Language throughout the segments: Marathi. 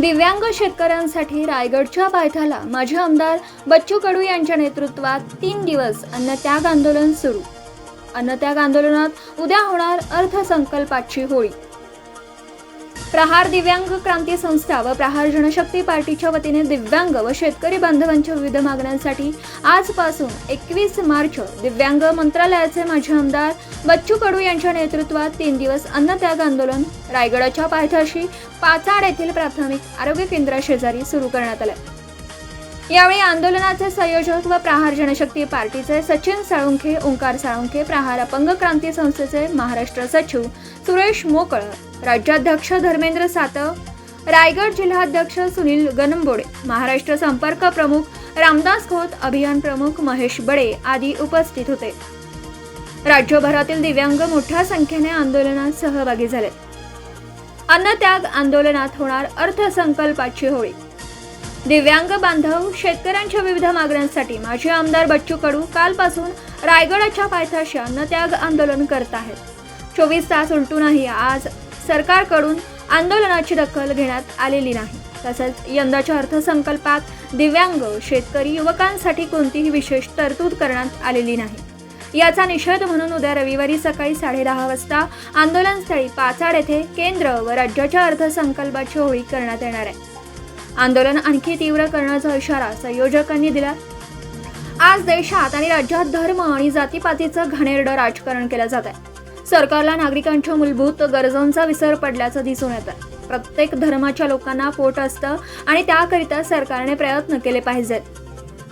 दिव्यांग शेतकऱ्यांसाठी रायगडच्या पायथ्याला माजी आमदार बच्चू कडू यांच्या नेतृत्वात तीन दिवस अन्नत्याग आंदोलन सुरू. अन्नत्याग आंदोलनात उद्या होणार अर्थसंकल्पाची होळी. प्रहार दिव्यांग क्रांती संस्था व प्रहार जनशक्ती पार्टीच्या वतीने दिव्यांग व शेतकरी बांधवांच्या विविध मागण्यांसाठी आजपासून एकवीस मार्च दिव्यांग मंत्रालयाचे माजी आमदार बच्चू कडू यांच्या नेतृत्वात तीन दिवस अन्नत्याग आंदोलन रायगडाच्या पायथ्याशी पाचाड येथील प्राथमिक आरोग्य केंद्राशेजारी सुरू करण्यात आलं. यावेळी आंदोलनाचे संयोजक व प्रहार जनशक्ती पार्टीचे सचिन साळुंखे ओंकार साळुंखे प्रहार अपंग क्रांती संस्थेचे महाराष्ट्र सचिव सुरेश मोकळ राज्याध्यक्ष धर्मेंद्र सातव रायगड जिल्हाध्यक्ष सुनील गनंबोडे महाराष्ट्र संपर्क प्रमुख रामदास खोत अभियान प्रमुख महेश बडे आदी उपस्थित होते. राज्यभरातील दिव्यांग मोठ्या संख्येने आंदोलनात सहभागी झाले. अन्नत्याग आंदोलनात होणार अर्थसंकल्पाची होळी. दिव्यांग बांधव शेतकऱ्यांच्या विविध मागण्यांसाठी माजी आमदार बच्चू कडू कालपासून रायगडाच्या पायथ्याशी अन्नत्याग आंदोलन करत आहेत. चोवीस तास उलटूनही आज सरकारकडून आंदोलनाची दखल घेण्यात आलेली नाही. तसंच यंदाच्या अर्थसंकल्पात दिव्यांग शेतकरी युवकांसाठी कोणतीही विशेष तरतूद करण्यात आलेली नाही. याचा निषेध म्हणून उद्या रविवारी सकाळी साडेदहा वाजता आंदोलनस्थळी पाचाड येथे केंद्र व राज्याच्या अर्थसंकल्पाची होळी करण्यात येणार आहे. आंदोलन आणखी तीव्र करण्याचा इशारा संयोजकांनी दिला. आज देशात आणि राज्यात धर्म आणि जातीपातीचं घाणेरडं राजकारण केलं जात आहे सरकारला नागरिकांच्या मूलभूत गरजांचा विसर पडल्याचं दिसून येतं प्रत्येक धर्माच्या लोकांना पोट असतं आणि त्याकरिता सरकारने प्रयत्न केले पाहिजेत.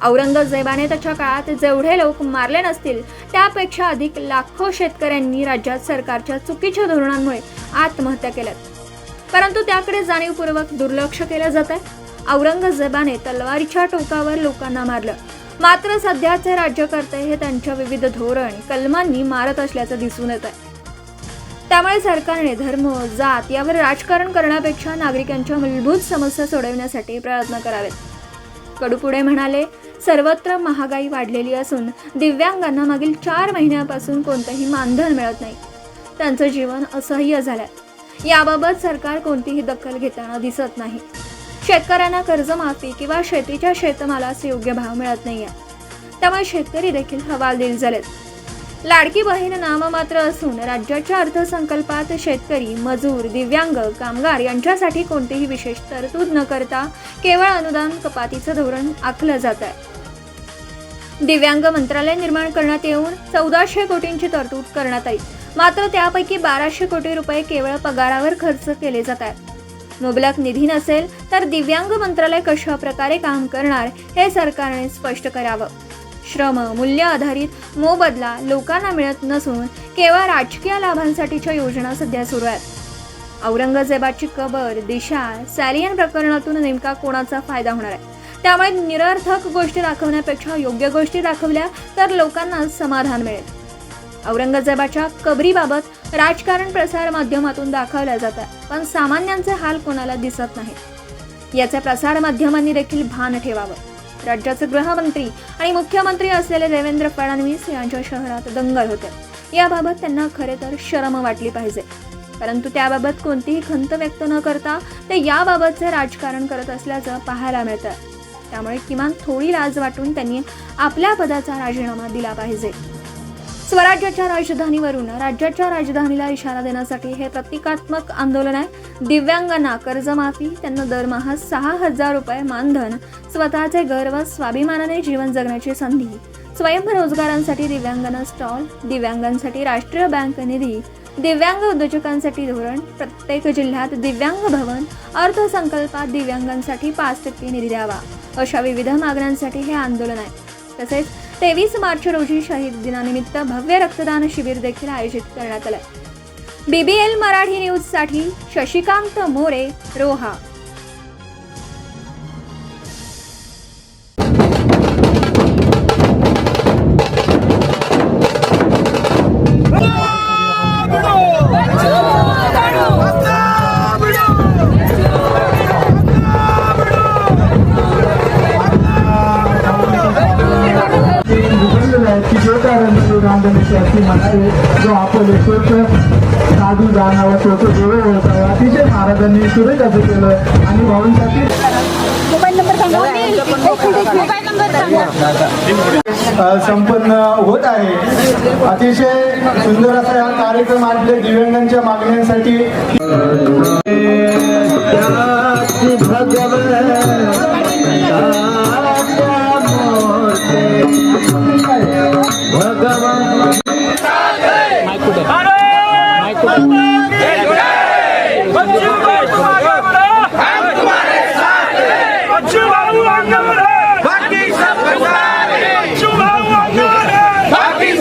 औरंगजेबाने त्याच्या काळात जेवढे लोक मारले नसतील त्यापेक्षा अधिक लाखो शेतकऱ्यांनी राज्यात सरकारच्या चुकीच्या धोरणांमुळे आत्महत्या केल्यात. परंतु त्याकडे जाणीवपूर्वक दुर्लक्ष केलं जात आहे. औरंगजेबाने तलवारीच्या टोकावर लोकांना मारलं. मात्र सध्याचे राज्यकर्ते हे त्यांच्या विविध धोरण कलमांनी मारत असल्याचं दिसून येत आहे. त्यामुळे सरकारने धर्म जात यावर राजकारण करण्यापेक्षा नागरिकांच्या मूलभूत समस्या सोडवण्यासाठी प्रयत्न करावेत. कडूपुढे म्हणाले सर्वत्र महागाई वाढलेली असून दिव्यांगांना मागील चार महिन्यापासून कोणतंही मानधन मिळत नाही. त्यांचं जीवन असह्य झालं याबाबत सरकार कोणतीही दखल घेताना दिसत नाही. शेतकऱ्यांना कर्जमाफी किंवा शेतीच्या शेतमालास योग्य भाव मिळत नाहीये. त्यामुळे शेतकरी देखील हवालदिल झालेत. लाडकी बहीण नाममात्र असून राज्याच्या अर्थसंकल्पात शेतकरी मजूर दिव्यांग कामगार यांच्यासाठी कोणतीही विशेष तरतूद न करता केवळ अनुदान कपातीचं धोरण आखलं जात आहे दिव्यांग मंत्रालय निर्माण करण्यात येऊन चौदाशे कोटींची तरतूद करण्यात आली. मात्र त्यापैकी बाराशे कोटी रुपये केवळ पगारावर खर्च केले जात आहेत. मुबलक निधी नसेल तर दिव्यांग मंत्रालय कशा प्रकारे काम करणार हे सरकारने स्पष्ट करावं. श्रम मूल्य आधारित मोबदला लोकांना मिळत नसून केवळ राजकीय लाभांसाठीच्या योजना सध्या सुरू आहेत. औरंगजेबाची कबर दिशा सॅलियन प्रकरणातून नेमका कोणाचा फायदा होणार आहे? त्यामुळे निरर्थक गोष्टी दाखवण्यापेक्षा योग्य गोष्टी दाखवल्या तर लोकांना समाधान मिळेल. औरंगजेबाच्या कबरीबाबत राजकारण प्रसार माध्यमातून दाखवल्या जातात पण सामान्यांचे हाल कोणाला दिसत नाही. याचे प्रसार माध्यमांनी देखील भान ठेवावं. राज्याचे गृहमंत्री आणि मुख्यमंत्री असलेले देवेंद्र फडणवीस यांच्या शहरात दंगल होते. याबाबत त्यांना खरे तर शरम वाटली पाहिजे. परंतु त्याबाबत कोणतीही खंत व्यक्त न करता ते याबाबतचे राजकारण करत असल्याचं पाहायला मिळतं. त्यामुळे किमान थोडी लाज वाटून त्यांनी आपल्या पदाचा राजीनामा दिला पाहिजे. स्वराज्याच्या राजधानीवरून राज्याच्या राजधानीला इशारा देण्यासाठी हे प्रतिकात्मक आंदोलन आहे. दिव्यांगांना कर्जमाफी त्यांना दरमहा सहा हजार रुपये मानधन स्वतःचे घर व स्वाभिमानाने जीवन जगण्याची संधी स्वयंरोजगारांसाठी दिव्यांगांना स्टॉल दिव्यांगांसाठी राष्ट्रीय बँक निधी दिव्यांग उद्योजकांसाठी धोरण प्रत्येक जिल्ह्यात दिव्यांग भवन अर्थसंकल्पात दिव्यांगांसाठी पाच टक्के निधी द्यावा अशा विविध मागण्यांसाठी हे आंदोलन आहे. तसेच तेवीस मार्च रोजी शहीद दिनानिमित्त भव्य रक्तदान शिबिर देखील आयोजित करण्यात आलं बीबीएल मराठी न्यूजसाठी शशिकांत मोरे रोहा. जो आपण साधू जाणावा तो देव अतिशय महाराजांनी सुरेख असं केलं आणि भावांसाठी संपन्न होत आहे. अतिशय सुंदर असा हा कार्यक्रम आपल्या दिव्यांगांच्या मागण्यांसाठी. बाकी सब बाकी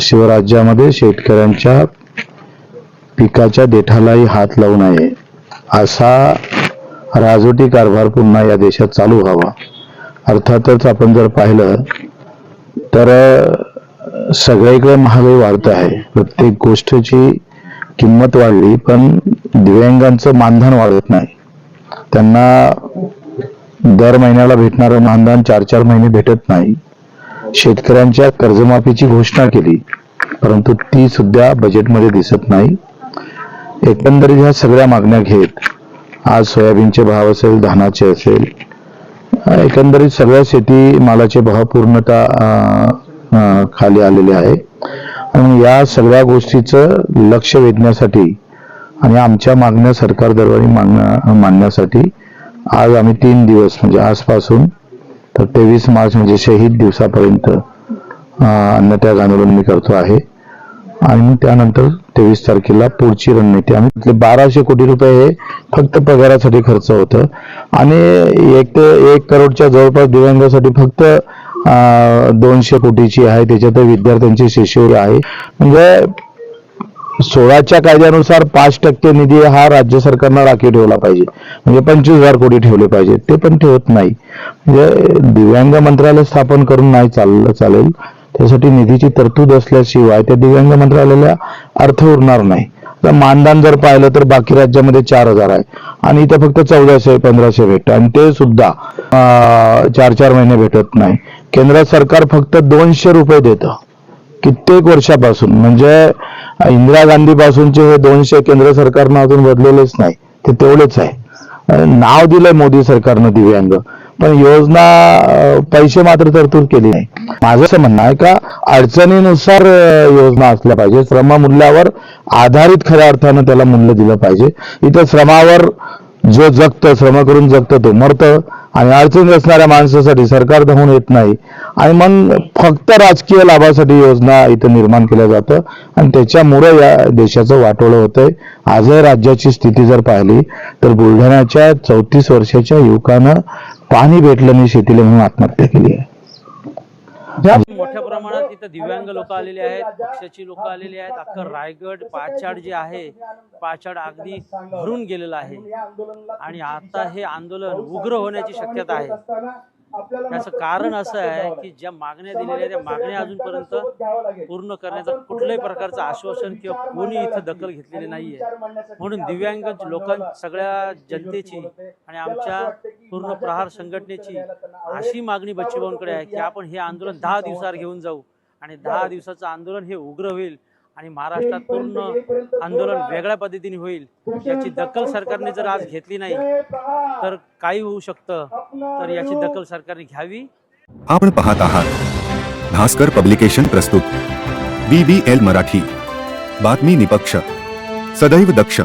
शिवराज्यामध्ये शेतकऱ्यांच्या पिकाच्या देठालाही हात लावू नये असा राजवटी कारभार पुन्हा या देशात चालू व्हावा. अर्थातच आपण जर पाहिलं तर सगळीकडे महागाई वाढत आहे. प्रत्येक गोष्टीची किंमत वाढली पण दिव्यांगांचं मानधन वाढत नाही. त्यांना दर महिन्याला भेटणारं मानधन चार चार महिने भेटत नाही. शेतकऱ्यांच्या कर्जमाफीची घोषणा केली परंतु ती सुद्धा बजेटमध्ये दिसत नाही. एकंदरीत ह्या सगळ्या मागण्या घेत आज सोयाबीनचे भाव असेल धानाचे असेल एकंदरीत सगळ्या शेती मालाचे भाव पूर्णतः खाली आलेले आहे. आणि या सगळ्या गोष्टीचं लक्ष वेधण्यासाठी आणि आमच्या मागण्या सरकार दरबारी मागण्या मांडण्यासाठी आज आम्ही तीन दिवस म्हणजे आजपासून तर तेवीस मार्च म्हणजे शहीद दिवसापर्यंत अन्नत्याग आंदोलन मी करतो आहे. आणि त्यानंतर तेवीस तारखेला पुढची रणनीती. आम्ही तिथले बाराशे कोटी रुपये हे फक्त पगारासाठी खर्च होतं. आणि एक ते एक करोडच्या जवळपास दिव्यांगासाठी फक्त दोनशे कोटीची आहे. त्याच्यात विद्यार्थ्यांची शिष्यवृत्ती आहे. म्हणजे सोळाच्या कायद्यानुसार पाच टक्के निधी हा राज्य सरकारनं राखीव ठेवला पाहिजे. म्हणजे पंचवीस हजार कोटी ठेवले पाहिजे. ते पण ठेवत नाही. म्हणजे दिव्यांग मंत्रालय स्थापन करून नाही चाललं चालेल. त्यासाठी निधीची तरतूद असल्याशिवाय त्या दिव्यांग मंत्रालयाला अर्थ उरणार नाही. आता मानधन जर पाहिलं तर बाकी राज्यामध्ये चार हजार आहे. आणि इथं फक्त चौदाशे पंधराशे भेटतं. आणि ते सुद्धा चार चार महिने भेटत नाही. केंद्र सरकार फक्त दोनशे रुपये देतं. कित्येक वर्षापासून. म्हणजे इंदिरा गांधी पासूनचे हे दोनशे केंद्र सरकारनं अजून बदललेलेच नाही. ते तेवढेच आहे. नाव दिलंय मोदी सरकारनं दिव्यांग. पण योजना पैसे मात्र तरतूद केली नाही. माझं असं म्हणणं आहे का अडचणीनुसार योजना असल्या पाहिजे. श्रम मूल्यावर आधारित खऱ्या अर्थानं त्याला मूल्य दिलं पाहिजे. इथं श्रमावर जो जगतं श्रम करून जगतं तो मरतं आणि अडचणीत असणाऱ्या माणसासाठी सरकार धावून येत नाही. आणि मग फक्त राजकीय लाभासाठी योजना इथं निर्माण केल्या जातं. आणि त्याच्यामुळे या देशाचं वाटोळं होतंय. आजही राज्याची स्थिती जर पाहिली तर बुलढाण्याच्या चौतीस वर्षाच्या युवकानं पाणी भेटलं नाही शेतीला म्हणून आत्महत्या केली आहे. मोठ्या प्रमाणात इथं दिव्यांग लोक आलेले आहेत पक्षाची लोक आलेली आहेत. अख्खं रायगड पाचाड जे आहे पाचाड अगदी भरून गेलेलं आहे. आणि आता हे आंदोलन उग्र होण्याची शक्यता आहे. त्याचं कारण असं आहे की ज्या मागण्या दिलेल्या त्या मागण्या अजूनपर्यंत पूर्ण करण्याचं कुठल्याही प्रकारचं आश्वासन किंवा कोणी इथं दखल घेतलेली नाहीये. म्हणून दिव्यांग लोकां सगळ्या जनतेची आणि आमच्या पूर्ण प्रहार संघटनेची अशी मागणी बच्चूभाऊंकडे आहे की आपण हे आंदोलन दहा दिवसावर घेऊन जाऊ. आणि दहा दिवसाचं आंदोलन हे उग्र होईल. आणि महाराष्ट्रात पूर्ण आंदोलन वेगळ्या पद्धतीने होईल. याची दखल सरकारने जर आज घेतली नाही तर काही होऊ शकतं. तर याची दखल सरकारने घ्यावी. आपण पाहत आहात. भास्कर पब्लिकेशन प्रस्तुत. B B L Marathi. बातमी निपक्ष. सदैव दक्ष.